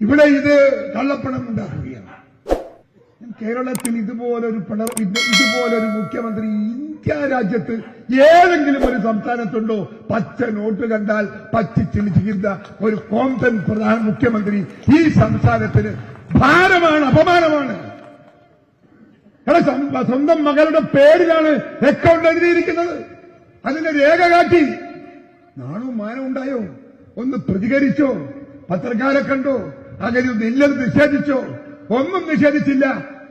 ഇവിടെ ഇത് കള്ളപ്പണം ഉണ്ടാക്കുകയാണ്. കേരളത്തിൽ ഇതുപോലൊരു ഇതുപോലൊരു മുഖ്യമന്ത്രി ഇന്ത്യ രാജ്യത്ത് ഏതെങ്കിലും ഒരു സംസ്ഥാനത്തുണ്ടോ പച്ച നോട്ട് കണ്ടാൽ പച്ചിച്ചിരിക്കുന്ന ഒരു കോമ്പൻ പ്രധാന മുഖ്യമന്ത്രി ഈ സംസ്ഥാനത്തിന് ഭാരമാണ് അപമാനമാണ്. സ്വന്തം മകളുടെ പേരിലാണ് അക്കൗണ്ട് എഴുതിയിരിക്കുന്നത്. അതിന്റെ രേഖ കാട്ടി. നാണവും മാനവും ഉണ്ടായോ? ഒന്ന് പ്രതികരിച്ചോ? പത്രക്കാരെ കണ്ടോ? അങ്ങനെ ഇല്ലെന്ന് നിഷേധിച്ചോ? ഒന്നും നിഷേധിച്ചില്ല.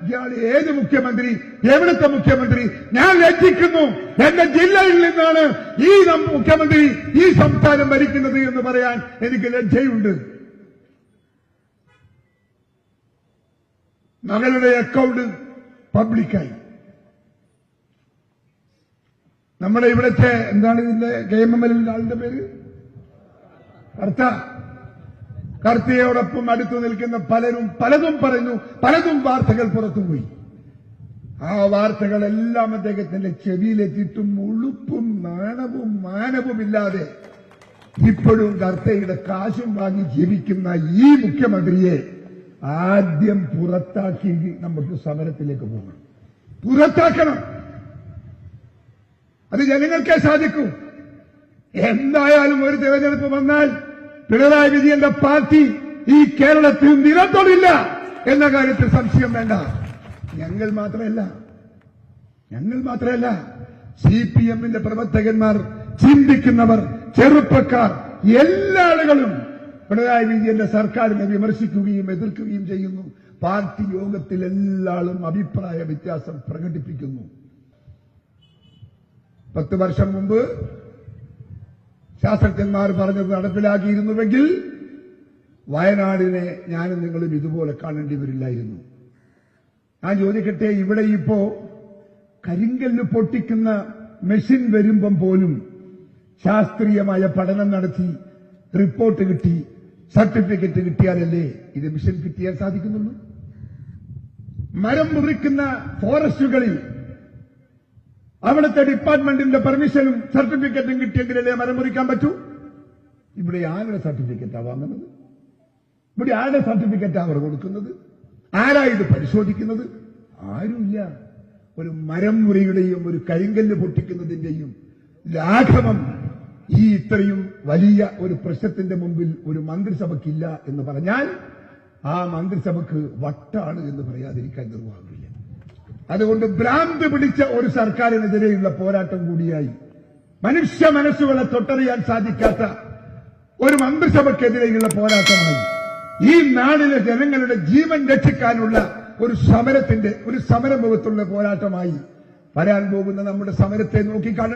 ഇയാൾ ഏത് മുഖ്യമന്ത്രി? എവിടുത്തെ മുഖ്യമന്ത്രി? ഞാൻ ലജ്ജിക്കുന്നു. എന്റെ ജില്ലയിൽ നിന്നാണ് ഈ മുഖ്യമന്ത്രി ഈ സംസ്ഥാനം ഭരിക്കുന്നത് എന്ന് പറയാൻ എനിക്ക് ലജ്ജയുണ്ട്. മകളുടെ അക്കൗണ്ട് പബ്ലിക്കായി നമ്മുടെ ഇവിടുത്തെ എന്താണ് ഇതിന്റെ കെ എം എം എൽ ആളിന്റെ പേര്? കർത്ത. കർത്തയോടൊപ്പം അടുത്തു നിൽക്കുന്ന പലരും പലതും പറഞ്ഞു പലതും വാർത്തകൾ പുറത്തുപോയി. ആ വാർത്തകളെല്ലാം അദ്ദേഹത്തിന്റെ ചെവിയിലെത്തിയിട്ടും ഉളുപ്പും നാണവും മാനവുമില്ലാതെ ഇപ്പോഴും കർത്തയുടെ കാശും വാങ്ങി ജീവിക്കുന്ന ഈ മുഖ്യമന്ത്രിയെ ആദ്യം പുറത്താക്കി നമുക്ക് സമരത്തിലേക്ക് പോകണം. പുറത്താക്കണം. അത് ജനങ്ങൾക്കേ സാധിക്കൂ. എന്തായാലും ഒരു തെരഞ്ഞെടുപ്പ് വന്നാൽ പിണറായി വിജയന്റെ പാർട്ടി ഈ കേരളത്തിൽ നിലത്തൊടില്ല എന്ന കാര്യത്തിൽ സംശയം വേണ്ട. ഞങ്ങൾ മാത്രമല്ല. ഞങ്ങൾ മാത്രമല്ല. സി പി എമ്മിന്റെ പ്രവർത്തകന്മാർ ചിന്തിക്കുന്നവർ ചെറുപ്പക്കാർ എല്ലാ ആളുകളും പിണറായി വിജയന്റെ സർക്കാരിനെ വിമർശിക്കുകയും എതിർക്കുകയും ചെയ്യുന്നു. പാർട്ടി യോഗത്തിൽ എല്ലാളും അഭിപ്രായ വ്യത്യാസം പ്രകടിപ്പിക്കുന്നു. പത്ത് വർഷം മുമ്പ് ശാസ്ത്രജ്ഞന്മാർ പറഞ്ഞത് നടപ്പിലാക്കിയിരുന്നുവെങ്കിൽ വയനാടിനെ ഞാനും നിങ്ങളും ഇതുപോലെ കാണേണ്ടി വരില്ലായിരുന്നു ഞാൻ ചോദിക്കട്ടെ ഇവിടെ ഇപ്പോ കരിങ്കല്ല് പൊട്ടിക്കുന്ന മെഷീൻ വരുമ്പം പോലും ശാസ്ത്രീയമായ പഠനം നടത്തി റിപ്പോർട്ട് കിട്ടി സർട്ടിഫിക്കറ്റ് കിട്ടിയാലല്ലേ ഇത് മിഷൻ കിട്ടിയാൽ സാധിക്കുന്നുള്ളൂ? മരം മുറിക്കുന്ന ഫോറസ്റ്റുകളിൽ അവിടുത്തെ ഡിപ്പാർട്ട്മെന്റിന്റെ പെർമിഷനും സർട്ടിഫിക്കറ്റും കിട്ടിയെങ്കിലല്ലേ മരം മുറിക്കാൻ പറ്റൂ? ഇവിടെ ആരുടെ സർട്ടിഫിക്കറ്റാ വാങ്ങുന്നത്? ഇവിടെ ആരുടെ സർട്ടിഫിക്കറ്റ് അവർ കൊടുക്കുന്നത്? ആരാ ഇത് പരിശോധിക്കുന്നത്? ആരുമില്ല. ഒരു മരം മുറിയുടെയും ഒരു കരിങ്കല്ല് പൊട്ടിക്കുന്നതിന്റെയും ലാഘവം ഈ ഇത്രയും വലിയ ഒരു പ്രശ്നത്തിന്റെ മുമ്പിൽ ഒരു മന്ത്രിസഭയ്ക്കില്ല എന്ന് പറഞ്ഞാൽ ആ മന്ത്രിസഭയ്ക്ക് വട്ടാണ് എന്ന് പറയാതിരിക്കാൻ നിർവാഹമില്ല. അതുകൊണ്ട് ഭ്രാന്ത് പിടിച്ച ഒരു സർക്കാരിനെതിരെയുള്ള പോരാട്ടം കൂടിയായി. മനുഷ്യ മനസ്സുകളെ തൊട്ടറിയാൻ സാധിക്കാത്ത ഒരു മന്ത്രിസഭയ്ക്കെതിരെയുള്ള പോരാട്ടമായി. ഈ നാടിലെ ജനങ്ങളുടെ ജീവൻ രക്ഷിക്കാനുള്ള ഒരു സമരത്തിന്റെ ഒരു സമരമുഖത്തുള്ള പോരാട്ടമായി വരാൻ പോകുന്ന നമ്മുടെ സമരത്തെ നോക്കിക്കാണ